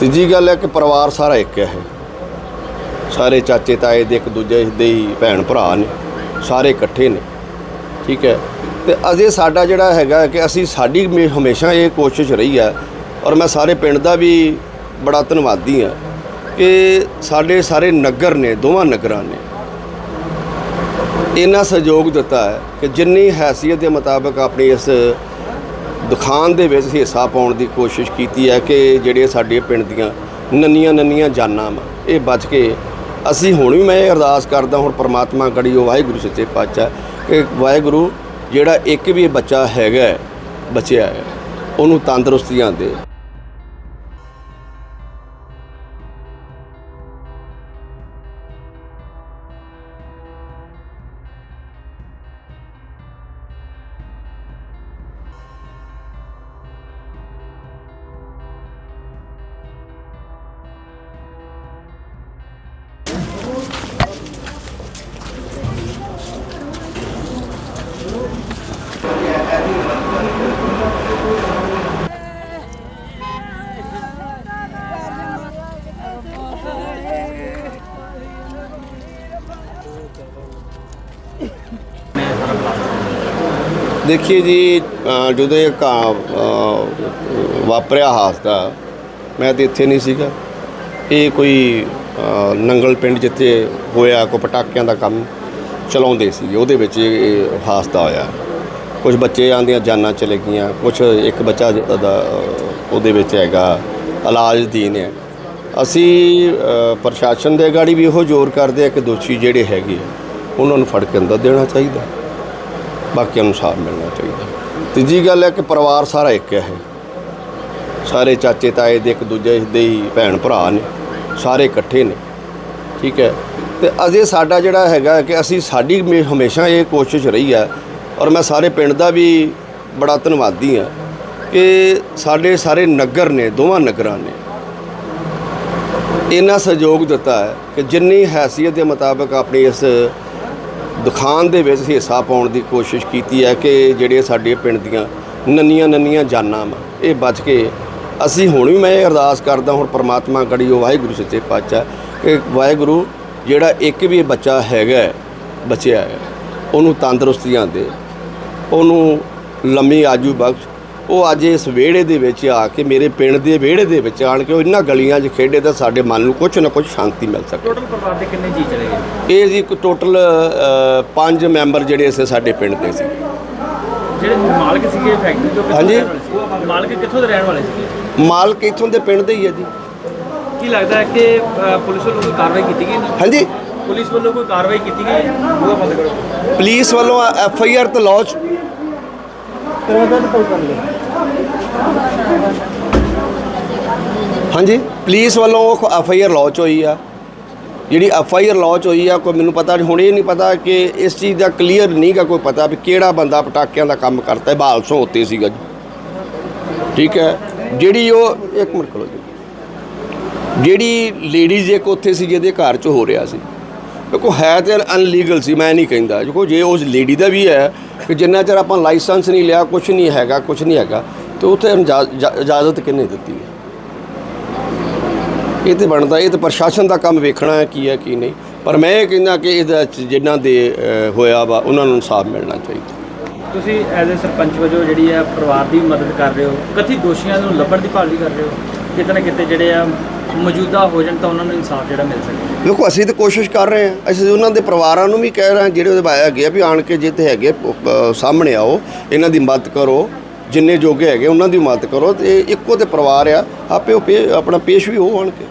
ਤੀਜੀ ਗੱਲ ਹੈ ਕਿ ਪਰਿਵਾਰ ਸਾਰਾ ਇੱਕ ਹੈ ਇਹ। ਸਾਰੇ ਚਾਚੇ ਤਾਏ ਦੇ ਇੱਕ ਦੂਜੇ ਦੇ ਹੀ ਭੈਣ ਭਰਾ ਨੇ, ਸਾਰੇ ਇਕੱਠੇ ਨੇ। ਠੀਕ ਹੈ? ਤੇ ਅਜੇ ਸਾਡਾ ਜਿਹੜਾ ਹੈਗਾ ਕਿ ਅਸੀਂ ਸਾਡੀ ਹਮੇ- ਹਮੇਸ਼ਾ ਇਹ ਕੋਸ਼ਿਸ਼ ਰਹੀ ਹੈ, ਔਰ ਮੈਂ ਸਾਰੇ ਪਿੰਡ ਦਾ ਵੀ ਬੜਾ ਧੰਨਵਾਦੀ ਹਾਂ ਕਿ ਸਾਡੇ ਸਾਰੇ ਨਗਰ ਨੇ, ਦੋਵਾਂ ਨਗਰਾਂ ਨੇ ਇੰਨਾ ਸਹਿਯੋਗ ਦਿੱਤਾ ਹੈ ਕਿ ਜਿੰਨੀ ਹੈਸੀਅਤ ਦੇ ਮੁਤਾਬਕ ਆਪਣੀ ਇਸ ਦੁਕਾਨ ਦੇ ਵਿੱਚ ਹਿੱਸਾ ਪਾਉਣ ਦੀ ਕੋਸ਼ਿਸ਼ ਕੀਤੀ ਹੈ ਕਿ ਜਿਹੜੇ ਸਾਡੇ ਪਿੰਡ ਦੀਆਂ ਨੰਨੀਆਂ ਨੰਨੀਆਂ ਜਾਨਾਂ ਵਾ, ਇਹ ਬਚ ਕੇ ਅਸੀਂ ਹੁਣ ਵੀ ਮੈਂ ਇਹ ਅਰਦਾਸ ਕਰਦਾ ਹੁਣ ਪ੍ਰਮਾਤਮਾ ਕੜੀ ਉਹ ਵਾਹਿਗੁਰੂ ਸੱਚੇ ਪਾਤਸ਼ਾਹ ਕਿ ਵਾਹਿਗੁਰੂ ਜਿਹੜਾ ਇੱਕ ਵੀ ਬੱਚਾ ਹੈਗਾ ਬਚਿਆ ਹੈ, ਉਹਨੂੰ ਤੰਦਰੁਸਤੀਆਂ ਦੇ। ਦੇਖੀਏ ਜੀ ਅ, ਜਦੋਂ ਇਹ ਘਾ ਅ, ਵਾਪਰਿਆ ਹਾਦਸਾ ਮੈਂ ਤੇ ਇੱਥੇ ਨਹੀਂ ਸੀਗਾ। ਇਹ ਕੋਈ ਅ, ਨੰਗਲ ਪਿੰਡ ਜਿੱਥੇ ਹੋਇਆ ਕੋ ਪਟਾਕਿਆਂ ਦਾ ਕੰਮ ਚਲਾਉਂਦੇ ਸੀ ਉਹਦੇ ਵਿੱਚ ਇਹ ਇਹ ਹਾਦਸਾ ਹੋਇਆ। ਕੁਝ ਬੱਚੇ ਆਂਦੀਆਂ ਜਾਨਾਂ ਚਲੇ ਗਈਆਂ ਕੁਝ ਇੱਕ ਬੱਚਾ ਜ- ਦਾ ਉਹਦੇ ਵਿੱਚ ਹੈਗਾ ਇਲਾਜ ਦੀਨ ਹੈ। ਅਸੀਂ ਪ੍ਰਸ਼ਾਸਨ ਦੇ ਗਾੜੀ ਵੀ ਇਹੋ ਜ਼ੋਰ ਕਰਦੇ ਆ ਕਿ ਦੋਸ਼ੀ ਜਿਹੜੇ ਹੈਗੇ ਆ, ਉਹਨਾਂ ਨੂੰ ਫੜ ਕੇ ਅੰਦਰ ਦੇਣਾ ਚਾਹੀਦਾ। ਬਾਕੀਆਂ ਨੂੰ ਸਾਥ ਮਿਲਣਾ ਚਾਹੀਦਾ। ਤੀਜੀ ਗੱਲ ਹੈ ਕਿ ਪਰਿਵਾਰ ਸਾਰਾ ਇੱਕ ਹੈ। ਸਾਰੇ ਚਾਚੇ ਤਾਏ ਦੇ ਇੱਕ ਦੂਜੇ ਦੇ ਹੀ ਭੈਣ ਭਰਾ ਨੇ ਸਾਰੇ ਇਕੱਠੇ ਨੇ। ਠੀਕ ਹੈ? ਤੇ ਅਜੇ ਸਾਡਾ ਜਿਹੜਾ ਹੈਗਾ ਕਿ ਅਸੀਂ ਸਾਡੀ ਹਮੇ- ਹਮੇਸ਼ਾ ਇਹ ਕੋਸ਼ਿਸ਼ ਰਹੀ ਹੈ ਔਰ ਮੈਂ ਸਾਰੇ ਪਿੰਡ ਦਾ ਵੀ ਬੜਾ ਧੰਨਵਾਦੀ ਹਾਂ ਕਿ ਸਾਡੇ ਸਾਰੇ ਨਗਰ ਨੇ ਦੋਵਾਂ ਨਗਰਾਂ ਨੇ ਇੰਨਾ ਸਹਿਯੋਗ ਦਿੱਤਾ ਹੈ ਕਿ ਜਿੰਨੀ ਹੈਸੀਅਤ ਦੇ ਮੁਤਾਬਕ ਆਪਣੀ ਇਸ ਦੁਕਾਨ ਦੇ ਵਿੱਚ ਹਿੱਸਾ ਪਾਉਣ ਦੀ ਕੋਸ਼ਿਸ਼ ਕੀਤੀ ਹੈ ਕਿ ਜਿਹੜੇ ਸਾਡੇ ਪਿੰਡ ਦੀਆਂ ਨੰਨੀਆਂ ਨੰਨੀਆਂ ਜਾਨਾਂ ਵਾ, ਇਹ ਬਚ ਕੇ ਅਸੀਂ ਹੁਣ ਵੀ ਮੈਂ ਇਹ ਅਰਦਾਸ ਕਰਦਾ ਹੁਣ ਪ੍ਰਮਾਤਮਾ ਕੜੀ ਉਹ ਵਾਹਿਗੁਰੂ ਸੱਚੇ ਪਾਤਸ਼ਾਹ ਕਿ ਵਾਹਿਗੁਰੂ ਜਿਹੜਾ ਇੱਕ ਵੀ ਬੱਚਾ ਹੈਗਾ ਬਚਿਆ ਹੈ, ਉਹਨੂੰ ਤੰਦਰੁਸਤੀਆਂ ਦੇ, ਉਹਨੂੰ ਲੰਮੀ ਆਜੂ ਬਖਸ਼ ਉਹ ਅੱਜ ਇਸ ਵਿਹੜੇ ਦੇ ਵਿੱਚ ਆ ਕੇ ਮੇਰੇ ਪਿੰਡ ਦੇ ਵਿਹੜੇ ਦੇ ਵਿੱਚ ਆਣ ਕੇ ਉਹ ਇਹਨਾਂ ਗਲੀਆਂ 'ਚ ਖੇਡੇ ਤਾਂ ਸਾਡੇ ਮਨ ਨੂੰ ਕੁਝ ਨਾ ਕੁਝ ਸ਼ਾਂਤੀ ਮਿਲ ਸਕੇ। ਟੋਟਲ ਪਰਿਵਾਰ ਦੇ ਕਿੰਨੇ ਜੀ ਚਲੇ ਗਏ? ਇਹ ਜੀ ਟੋਟਲ ਪੰਜ ਮੈਂਬਰ ਜਿਹੜੇ ਸੀ ਸਾਡੇ ਪਿੰਡ ਦੇ ਸੀ। ਜਿਹੜੇ ਮਾਲਕ ਸੀਗੇ ਫੈਕਟਰੀ ਤੋਂ ਹਾਂਜੀ। ਮਾਲਕ ਕਿੱਥੋਂ ਦੇ ਰਹਿਣ ਵਾਲੇ ਸੀਗੇ? ਮਾਲਕ ਇੱਥੋਂ ਦੇ ਪਿੰਡ ਦੇ ਹੀ ਹੈ ਜੀ। ਕੀ ਲੱਗਦਾ ਹੈ ਕਿ ਪੁਲਿਸ ਵੱਲੋਂ ਕੋਈ ਕਾਰਵਾਈ ਕੀਤੀ ਗਈ? ਹਾਂਜੀ। ਪੁਲਿਸ ਵੱਲੋਂ ਕੋਈ ਕਾਰਵਾਈ ਕੀਤੀ ਗਈ ਉਹ ਬੰਦ ਕਰੋ ਪੁਲਿਸ ਵੱਲੋਂ ਐਫ ਆਈ ਆਰ ਤਾਂ ਲੌਂਚ ਹਾਂਜੀ, ਪੁਲਿਸ ਵੱਲੋਂ ਐਫ ਆਈ ਆਰ ਲੌਂਚ ਹੋਈ ਆ। ਜਿਹੜੀ ਐਫ ਆਈ ਆਰ ਲੌਂਚ ਹੋਈ ਆ, ਕੋਈ ਮੈਨੂੰ ਪਤਾ ਹੁਣ ਇਹ ਨਹੀਂ ਪਤਾ ਕਿ ਇਸ ਚੀਜ਼ ਦਾ ਕਲੀਅਰ ਨਹੀਂਗਾ ਕੋਈ ਪਤਾ ਵੀ ਕਿਹੜਾ ਬੰਦਾ ਪਟਾਕਿਆਂ ਦਾ ਕੰਮ ਕਰਦਾ ਹੈ ਬਾਲਸੋਂ ਉੱਤੇ ਸੀਗਾ ਜੀ। ਠੀਕ ਹੈ, ਜਿਹੜੀ ਉਹ, ਇੱਕ ਮਿੰਟ ਖਲੋ ਜਿਹੜੀ ਲੇਡੀਜ਼ ਇੱਕ ਉੱਥੇ ਸੀ ਜਿਹਦੇ ਘਰ 'ਚ ਹੋ ਰਿਹਾ ਸੀ। ਦੇਖੋ, ਹੈ ਤੇ ਅਨਲੀਗਲ ਸੀ, ਮੈਂ ਨਹੀਂ ਕਹਿੰਦਾ। ਦੇਖੋ, ਜੇ ਉਸ ਲੇਡੀ ਦਾ ਵੀ ਹੈ ਕਿ ਜਿੰਨਾ ਚਿਰ ਆਪਾਂ ਲਾਇਸੈਂਸ ਨਹੀਂ ਲਿਆ ਕੁਝ ਨਹੀਂ ਹੈਗਾ ਕੁਝ ਨਹੀਂ ਹੈਗਾ, ਤੇ ਉੱਥੇ ਇਜਾਜ਼ਤ ਕਿੰਨੇ ਦਿੱਤੀ ਹੈ? ਇਹ ਤੇ ਬਣਦਾ, ਇਹ ਤੇ ਪ੍ਰਸ਼ਾਸਨ ਦਾ ਕੰਮ ਵੇਖਣਾ ਹੈ ਕੀ ਹੈ, ਕੀ ਨਹੀਂ। ਪਰ ਮੈਂ ਇਹ ਕਹਿੰਦਾ ਕਿ ਇਹਦਾ 'ਚ ਜਿਨ੍ਹਾਂ ਦੇ ਹੋਇਆ ਵਾ, ਉਹਨਾਂ ਨੂੰ ਇਨਸਾਫ ਮਿਲਣਾ ਚਾਹੀਦਾ। ਤੁਸੀਂ ਐਜ਼ ਅ ਸਰਪੰਚ ਵਜੋਂ ਜਿਹੜੀ ਹੈ ਪਰਿਵਾਰ ਦੀ ਮਦਦ ਕਰ ਰਹੇ ਹੋ। ਕਥਿਤ ਦੋਸ਼ੀਆਂ ਨੂੰ ਲੱਭਣ ਦੀ ਭਾਲ ਵੀ ਕਰ ਰਹੇ ਹੋ। ਕਿਤੇ ਨਾ ਕਿਤੇ ਜਿਹੜੇ ਆ ਮੌਜੂਦਾ ਹੋ ਜਾਣ ਤਾਂ ਉਹਨਾਂ ਨੂੰ ਇਨਸਾਫ ਜਿਹੜਾ ਮਿਲ ਸਕੇ। ਦੇਖੋ ਅਸੀਂ ਤਾਂ ਕੋਸ਼ਿਸ਼ ਕਰ ਰਹੇ ਹਾਂ। ਅਸੀਂ ਉਹਨਾਂ ਦੇ ਪਰਿਵਾਰਾਂ ਨੂੰ ਵੀ ਕਹਿ ਰਹੇ ਹਾਂ ਜਿਹੜੇ ਉਹਦੇ ਭਾਈ ਹੈਗੇ ਆ ਵੀ ਆਣ ਕੇ ਜਿੱਥੇ ਹੈਗੇ ਅ, ਸਾਹਮਣੇ ਆਓ ਇਹਨਾਂ ਦੀ ਮਦਦ ਕਰੋ। ਜਿੰਨੇ ਜੋਗੇ ਹੈਗੇ ਉਹਨਾਂ ਦੀ ਮਦਦ ਕਰੋ। ਤੇ ਇੱਕੋ ਤੇ ਪਰਿਵਾਰ ਆ ਆਪੇ ਉਹ ਪੇ- ਆਪਣਾ ਪੇਸ਼ ਵੀ ਹੋ ਆਣ ਕੇ।